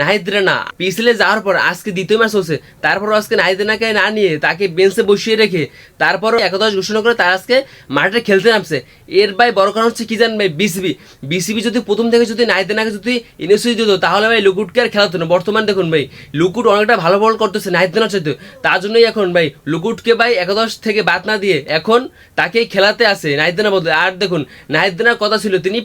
নাহিদ রানা, পিছলে যাওয়ার পর আজকে দ্বিতীয় ম্যাচ হচ্ছে। তারপর আজকে নাহিদ্রানাকে না নিয়ে তাকে বেঞ্চে বসিয়ে রেখে তারপরও একাদশ ঘোষণা করে তার আজকে মাঠে খেলতে নামছে। এর ভাই বড় কারণ হচ্ছে কি জানেন ভাই? বিসিবি বিসিবি যদি প্রথম থেকে যদি নাহিদ রানাকে যদি এনএসি দিত, তাহলে ভাই লুকুটকে আর খেলাতো না। বর্তমান দেখুন ভাই, লুকুট অনেকটা ভালো বল করতেছে নাহিদ রানার চাইতে। তার জন্যই এখন ভাই লুকুটকে ভাই একাদশ থেকে বাদ না দিয়ে এখন তাকে খেলাতে আসে নাহিদ রানা বদলে। আর দেখুন নাহিদ্রানার কথা ছিল, তিনি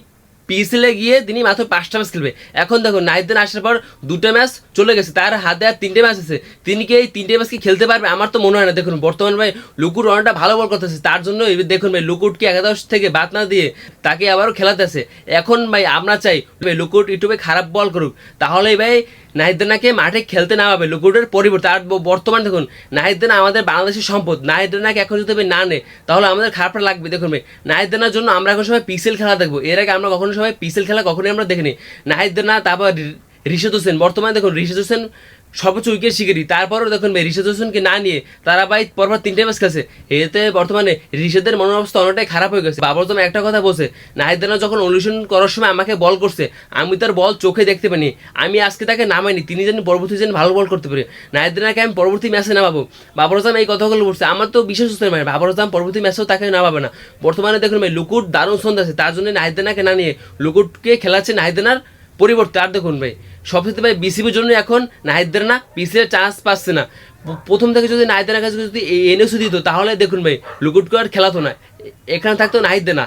পিসিলে গিয়ে তিনি মাত্র পাঁচটা ম্যাচ খেলবে। এখন দেখুন নাইদিন আসার পর দুটো ম্যাচ চলে গেছে। তার হাতে আর তিনটে ম্যাচ আছে। তিনি কি এই তিনটে ম্যাচ কি খেলতে পারবে? আমার তো মনে হয় না। দেখুন, বর্তমান ভাই লুকুট অনেকটা ভালো বল করতেছে। তার জন্য দেখুন ভাই লুকুটকে একাদশ থেকে বাদ না দিয়ে তাকে আবারও খেলাতে আছে। এখন ভাই, আমরা চাই ভাই লুকুট ইউটিউবে খারাপ বল করুক। তাহলেই ভাই নাহিদানাকে মাঠে খেলতে নামাবে লুকুটের পরিবর্তে আর বর্তমান দেখুন নাহিদানা আমাদের বাংলাদেশের সম্পদ। নাহিদানাকে এখন যদি না নেয়, তাহলে আমাদের খারাপটা লাগবে। দেখুন ভাই নাহিদানার জন্য আমরা এখন সবাই পিসেল খেলা দেখব। এর আগে আমরা কখনো সবাই পিসেল খেলা কখনোই আমরা দেখিনি। নাহিদ না, তারপর রিশাদ হোসেন বর্তমানে দেখুন রিশাদ হোসেন সর্বোচ্চ উইকেট শিকারি। তারপরও দেখুন ভাই রিশাদ হোসেনকে না নিয়ে তারা ভাই পরপর তিনটে ম্যাচ খেলছে। এতে বর্তমানে রিশাদের মনের অবস্থা অনেকটাই খারাপ হয়ে গেছে। বাবর তোমার একটা কথা বলছে নাহিদানা যখন অনুশীলন করার সময় আমাকে বল করছে, আমি তার বল চোখে দেখতে পাইনি। আমি আজকে তাকে নামাইনি, তিনি যেন পরবর্তী যেন ভালো বল করতে পারে। নাহিদানাকে আমি পরবর্তী ম্যাচে নামাবো। বাবর আজম এই কথাগুলো বলছে, আমার তো বিশেষ হচ্ছে মানে বাবর আজম পরবর্তী ম্যাচেও তাকে নামাবে না। বর্তমানে দেখুন ভাই, লুকুট দারুণ সন্ধ্যা আছে, তার জন্য নাহিদানাকে না নিয়ে লুকুটকে খেলাচ্ছে নাহিদানার পরিবর্তে আর দেখুন ভাই সবচেয়ে ভাই বিসিবির জন্য এখন নাহিদদের না পিসিএ চান্স পাচ্ছে না। প্রথম থেকে যদি নাহিদের কাছে যদি এনএসও দিত, তাহলে দেখুন ভাই লুকুটকু আর খেলাতো না। এখানে থাকতো নাহিদ না।